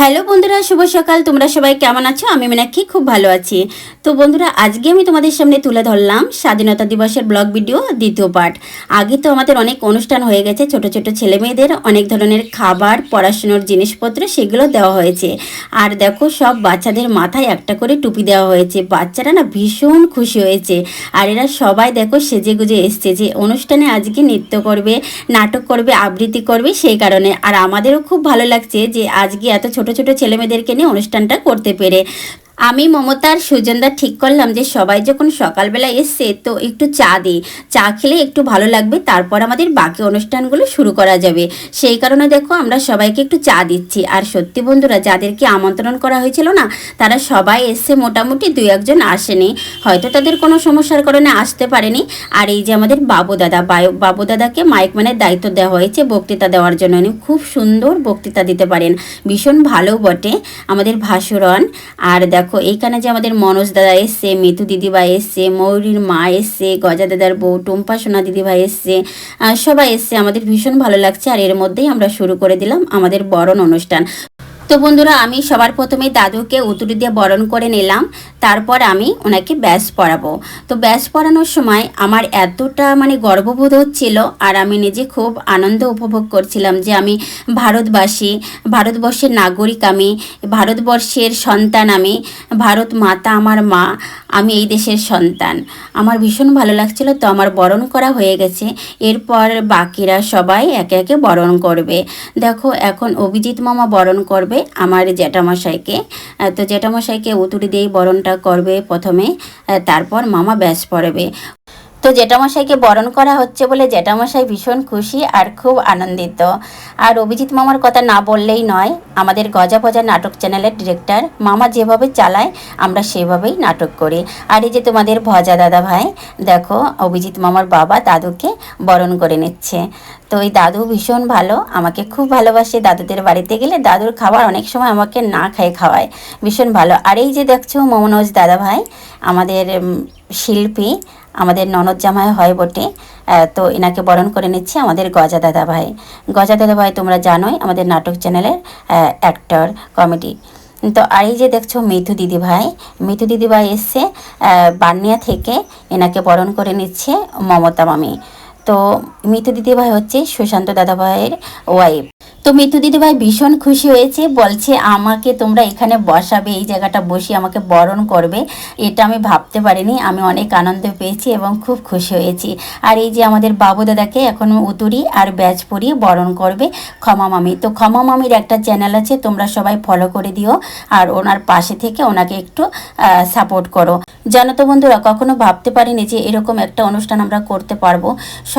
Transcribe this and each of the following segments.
Hello বন্ধুরা, শুভ সকাল। তোমরা সবাই কেমন আছো? আমি মিনাক্ষী, খুব ভালো আছি। তো বন্ধুরা, আজকে আমি তোমাদের সামনে তুলে ধরলাম স্বাধীনতা দিবসের ব্লগ ভিডিও দ্বিতীয় পার্ট। আগে তো আমাদের অনেক অনুষ্ঠান হয়ে গেছে, ছোট ছোট ছেলে মেয়েদের অনেক ধরনের খাবার, পড়াশুনোর জিনিসপত্র সেগুলো দেওয়া হয়েছে। আর দেখো, সব বাচ্চাদের মাথায় একটা করে টুপি দেওয়া হয়েছে। বাচ্চারা না ভীষণ খুশি হয়েছে। আর এরা সবাই দেখো সেজে গুজে এসছে যে অনুষ্ঠানে আজকে নৃত্য করবে, নাটক করবে, আবৃত্তি করবে সেই কারণে। আর আমাদেরও খুব ভালো লাগছে যে আজকে এত ছোট ছোট ছেলেমেয়েদেরকে নিয়ে অনুষ্ঠানটা করতে পেরে। আমি মমতার সুজনদা ঠিক করলাম যে সবাই যখন সকালবেলা এসছে, তো একটু চা দিই। চা খেলে একটু ভালো লাগবে, তারপর আমাদের বাকি অনুষ্ঠানগুলো শুরু করা যাবে। সেই কারণে দেখো, আমরা সবাইকে একটু চা দিচ্ছি। আর সত্যি বন্ধুরা, যাদেরকে আমন্ত্রণ করা হয়েছিল না, তারা সবাই এসছে, মোটামুটি দুই একজন আসেনি। হয়তো তাদের কোনো সমস্যার কারণে আসতে পারেনি। আর এই যে আমাদের বাবু দাদা বাবু দাদাকে মাইক ম্যানের দায়িত্ব দেওয়া হয়েছে বক্তৃতা দেওয়ার জন্য। উনি খুব সুন্দর বক্তৃতা দিতে পারেন। ভীষণ ভালো বটে আমাদের ভাসুরন। আর দেখো এইখানে যে আমাদের মনোজ দাদা এসছে, মিতু দিদিভাই এসছে, ময়ূরীর মা এসছে, গজা দাদার বউ, টুম্পা সোনা দিদিভাই এসছে সবাই এসছে। আমাদের ভীষণ ভালো লাগছে। আর এর মধ্যেই আমরা শুরু করে দিলাম আমাদের বরণ অনুষ্ঠান। তো বন্ধুরা, আমি সবার প্রথমে দাদুকে উতুরি দিয়ে বরণ করে নিলাম। তারপর আমি ওনাকে ব্যাস পড়াবো তো ব্যাস পড়ানোর সময় আমার এতটা মানে গর্ববোধ হচ্ছিল আর আমি নিজে খুব আনন্দ উপভোগ করছিলাম যে আমি ভারতবাসী, ভারতবর্ষের নাগরিক আমি, ভারতবর্ষের সন্তান আমি, ভারত মাতা আমার মা, আমি এই দেশের সন্তান। আমার ভীষণ ভালো লাগছিল, তো আমার বরণ করা হয়ে গেছে। এরপর বাকিরা সবাই একে একে বরণ করবে। দেখো, এখন অভিজিৎ মামা বরণ করবে আমার জ্যাঠামশাইকে। তো জ্যাঠামশাইকে উতুড়ি দিয়েই বরণটা করবে প্রথমে। তারপর মামা ব্যাস পড়বে। তো জেঠামশাইকে বরণ করা হচ্ছে বলে জেঠামশাই ভীষণ খুশি আর খুব আনন্দিত। আর অভিজিৎ মামার কথা না বললেই নয়, আমাদের গজা ভজা নাটক চ্যানেলের ডিরেক্টর মামা যেভাবে চালায়, আমরা সেভাবেই নাটক করি। আর এই যে তোমাদের ভজা দাদা ভাই, দেখো অভিজিৎ মামার বাবা দাদুকে বরণ করে নিচ্ছে। তো এই দাদু ভীষণ ভালো, আমাকে খুব ভালোবাসে দাদুদের বাড়িতে গেলে। দাদুর খাবার অনেক সময় আমাকে না খায় খাওয়ায়, ভীষণ ভালো। আর এই যে দেখছ মমনোজ দাদা ভাই, আমাদের শিল্পী আমাদের ননদ জামাই হয় বটে। তো এনাকে বরণ করে নিচ্ছে আমাদের গজা দাদা ভাই। গজা দাদা ভাই, তোমরা জানোই আমাদের নাটক চ্যানেলের অ্যাক্টর কমেডি তো আর এই যে দেখছ মিথু দিদি ভাই মিথু দিদি ভাই এসছে বার্নিয়া থেকে এনাকে বরণ করে নিচ্ছে মমতা মামি। তো মিথু দিদি ভাই হচ্ছে সুশান্ত দাদা ভাইয়ের ওয়াইফ তো মিতু দিদিভাই ভীষণ খুশি হয়েছে, বলছে, আমাকে তোমরা এখানে বসাবে, এই জায়গাটা বসিয়ে আমাকে বরণ করবে। এটা আমি ভাবতে পারিনি, আমি অনেক আনন্দ পেয়েছি এবং খুব খুশি হয়েছি। আর এই যে আমাদের বাবু দাদাকে এখন উতুরি আর ব্যাচ পরিয়ে বরণ করবে ক্ষমা মামি। তো ক্ষমা মামির একটা চ্যানেল আছে, তোমরা সবাই ফলো করে দিও আর ওনার পাশে থেকে ওনাকে একটু সাপোর্ট করো। জানো তো বন্ধুরা, কখনো ভাবতে পারিনি যে এরকম একটা অনুষ্ঠান আমরা করতে পারব।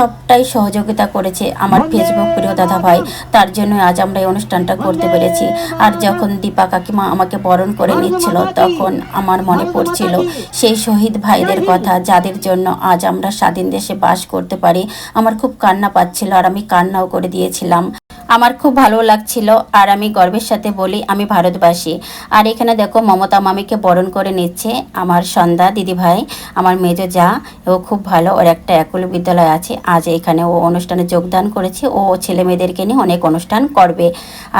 সবটাই সহযোগিতা করেছে আমার ফেসবুক প্রিয় দাদা ভাই তার জন্য আজ আমরা এই অনুষ্ঠানটা করতে পেরেছি। আর যখন দীপা কাকিমা আমাকে বরণ করে নিচ্ছিল, তখন আমার মনে পড়ছিল সেই শহীদ ভাইদের কথা, যাদের জন্য আজ আমরা স্বাধীন দেশে বাস করতে পারি। আমার খুব কান্না পাচ্ছিল আর আমি কান্নাও করে দিয়েছিলাম। আমার খুব ভালো লাগছিল আর আমি গর্বের সাথে বলি, আমি ভারতবাসী। আর এখানে দেখো, মমতা মামিকে বরণ করে নিচ্ছে আমার সন্ধ্যা দিদিভাই, আমার মেজো যা, ও খুব ভালো, ওর একটা একুল বিদ্যালয় আছে, আজ এখানে ও অনুষ্ঠানে যোগদান করেছে, ও ছেলে মেয়েদেরকে নিয়ে অনেক অনুষ্ঠান করবে।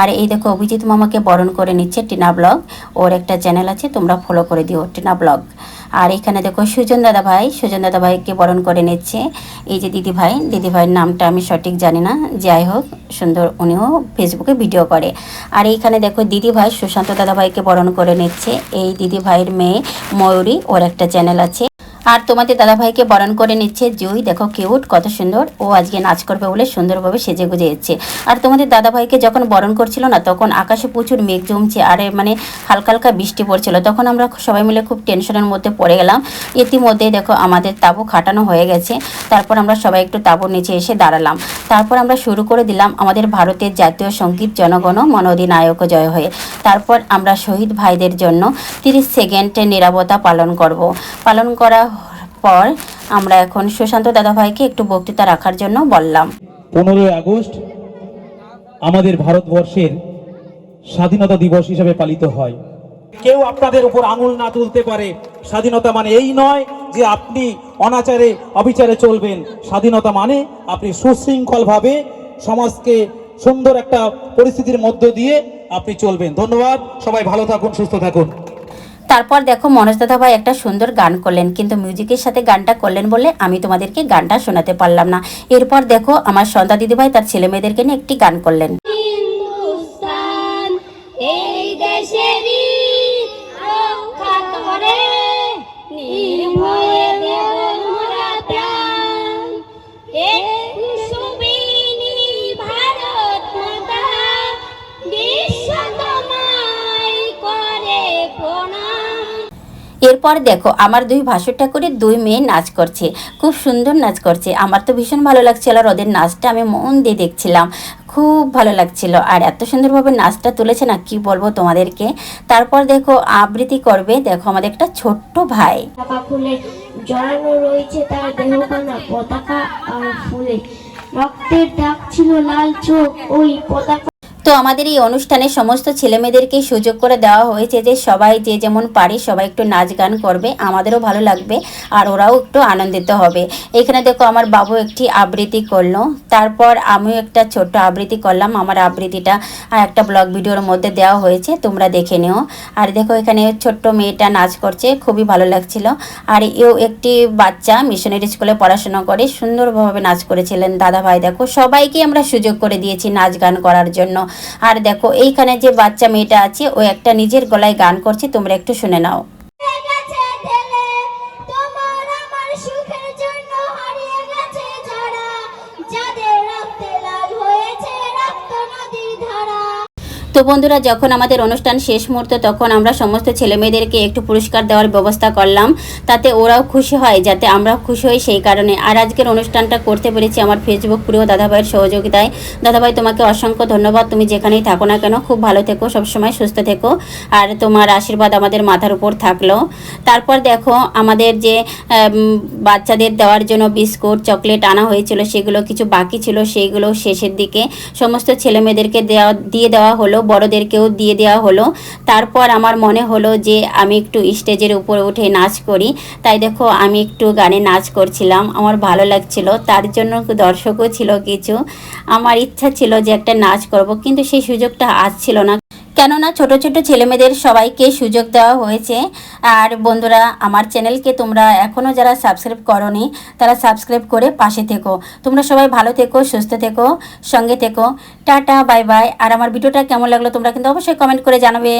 আর এই দেখো, অভিজিৎ মামাকে বরণ করে নিচ্ছে টিনা ব্লগ, ওর একটা চ্যানেল আছে, তোমরা ফলো করে দিও টিনা ব্লগ। আর এখানে দেখো সুজন দাদা ভাই, সুজন দাদা ভাইকে বরণ করে নিচ্ছে। এই যে দিদি ভাই, দিদি ভাইয়ের নামটা আমি সঠিক জানি না, যাই হোক, সুন্দর উনিও ফেসবুকে ভিডিও করে। আর এইখানে দেখো দিদি ভাই, সুশান্ত দাদা ভাইকে বরণ করে নিচ্ছে। এই দিদি ভাইয়ের মেয়ে ময়ূরী, ওর একটা চ্যানেল আছে। আর তোমাদের দাদা ভাইকে বরণ করে নিচ্ছে। জুই, দেখো কিউট কত সুন্দর। ও আজকে নাচ করবে বলে সুন্দরভাবে সেজে গুজে এসছে আর তোমাদের দাদা ভাইকে যখন বরণ করছিল না, তখন আকাশে প্রচুর মেঘ জমছে, আর মানে হালকা হালকা বৃষ্টি পড়ছিল। তখন আমরা সবাই মিলে খুব টেনশনের মধ্যে পড়ে গেলাম। ইতিমধ্যে দেখো, আমাদের তাবু খাটানো হয়ে গেছে। তারপর আমরা সবাই একটু তাবুর নিচে এসে দাঁড়ালাম। তারপর আমরা শুরু করে দিলাম আমাদের ভারতের জাতীয় সংগীত জনগণ মন অধিনায়ক জয় হয়ে। তারপর আমরা শহীদ ভাইদের জন্য তিরিশ সেকেন্ডের নিরাপত্তা পালন করব। পালন করা পর আমরা এখন সুশান্ত দাদাভাইকে একটু বক্তৃতা রাখার জন্য বললাম। পনেরোই আগস্ট আমাদের ভারতবর্ষের স্বাধীনতা দিবস হিসেবে পালিত হয়। কেউ আপনাদের উপর আঙুল না তুলতে পারে। স্বাধীনতা মানে এই নয় যে আপনি অনাচারে, অবিচারে চলবেন। স্বাধীনতা মানে আপনি সুশৃঙ্খলভাবে সমাজকে সুন্দর একটা পরিস্থিতির মধ্য দিয়ে আপনি চলবেন। ধন্যবাদ। সবাই ভালো থাকুন, সুস্থ থাকুন। তারপর দেখো মনোজ দাদা ভাই একটা সুন্দর গান করলেন, কিন্তু মিউজিকের সাথে গানটা করলেন বলে আমি তোমাদেরকে গানটা শোনাতে পারলাম না। এরপর দেখো আমার সন্ধ্যা দিদিভাই তার ছেলে মেয়েদেরকে নিয়ে একটি গান করলেন। এরপর দেখো, আমার দুই ভাসুর ঠাকুরে দুই মেয়ে নাচ করছে। খুব সুন্দর নাচ করছে। আমার তো ভীষণ ভালো লাগছিল আর ওদের নাচটা আমি মন দিয়ে দেখছিলাম। খুব ভালো লাগছিল। আর এত সুন্দরভাবে নাচটা তুলেছে না, কি বলব তোমাদেরকে? তারপর দেখো, আবৃত্তি করবে দেখো আমাদের একটা ছোট্ট ভাই। রয়েছে রক্তের দাগ ছিল লাল চোখ, ওই পতাকা তো আমাদের এই অনুষ্ঠানে সমস্ত ছেলেমেয়েদেরকে সুযোগ করে দেওয়া হয়েছে যে সবাই যে যেমন পারি সবাই একটু নাচ গান করবে, আমাদেরও ভালো লাগবে আর ওরাও একটু আনন্দিত হবে। এখানে দেখো আমার বাবু একটি আবৃত্তি করল, তারপর আমিও একটা ছোট্ট আবৃত্তি করলাম, আমার আবৃত্তিটা একটা ব্লগ ভিডিওর মধ্যে দেওয়া হয়েছে, তোমরা দেখে নিও। আর দেখো এখানে ছোট্ট মেয়েটা নাচ করছে, খুবই ভালো লাগছিল। আর এও একটি বাচ্চা মিশনারি স্কুলে পড়াশোনা করে সুন্দরভাবে নাচ করেছিলেন। দাদা ভাই দেখো, সবাইকে আমরা সুযোগ করে দিয়েছি নাচ গান করার জন্য। আর দেখো, এইখানে যে বাচ্চা মেয়েটা আছে, ও একটা নিজের গলায় গান করছে, তোমরা একটু শুনে নাও। তো বন্ধুরা, যখন আমাদের অনুষ্ঠান শেষ মুহূর্ত তখন আমরা সমস্ত ছেলে মেয়েদেরকে একটু পুরস্কার দেওয়ার ব্যবস্থা করলাম। তাতে ওরাও খুশি হয়, যাতে আমরাও খুশি হই সেই কারণে। আর আজকের অনুষ্ঠানটা করতে পেরেছি আমার ফেসবুক প্রিয় দাদাভাইয়ের সহযোগিতায়। দাদাভাই, তোমাকে অসংখ্য ধন্যবাদ। তুমি যেখানেই থাকো না কেন, খুব ভালো থেকো, সবসময় সুস্থ থেকো। আর তোমার আশীর্বাদ আমাদের মাথার উপর থাকল। তারপর দেখো, আমাদের যে বাচ্চাদের দেওয়ার জন্য বিস্কুট, চকলেট আনা হয়েছিল, সেগুলো কিছু বাকি ছিল, সেইগুলো শেষের দিকে সমস্ত ছেলে মেয়েদেরকে দেওয়া, দিয়ে দেওয়া হলো। বড়দেরকেও দিয়ে দেওয়া হলো। তারপর আমার মনে হলো যে আমি একটু স্টেজের উপরে উঠে নাচ করি। তাই দেখো, আমি একটু গানে নাচ করছিলাম। আমার ভালো লাগছিল। তার জন্য দর্শকও ছিল কিছু। আমার ইচ্ছা ছিল যে একটা নাচ করব, কিন্তু সেই সুযোগটা আসছিল না। কেননা ছোট ছোট ছেলেমেয়েদের সবাইকে সুযোগ দেওয়া হয়েছে। আর বন্ধুরা, আমার চ্যানেলকে তোমরা এখনও যারা সাবস্ক্রাইব করনি, তারা সাবস্ক্রাইব করে পাশে থেকো। তোমরা সবাই ভালো থেকো, সুস্থ থেকো, সঙ্গে থেকো। Tata, bye bye. আর আমার ভিডিওটা কেমন লাগল তোমরা কিন্তু অবশ্যই কমেন্ট করে জানাবে।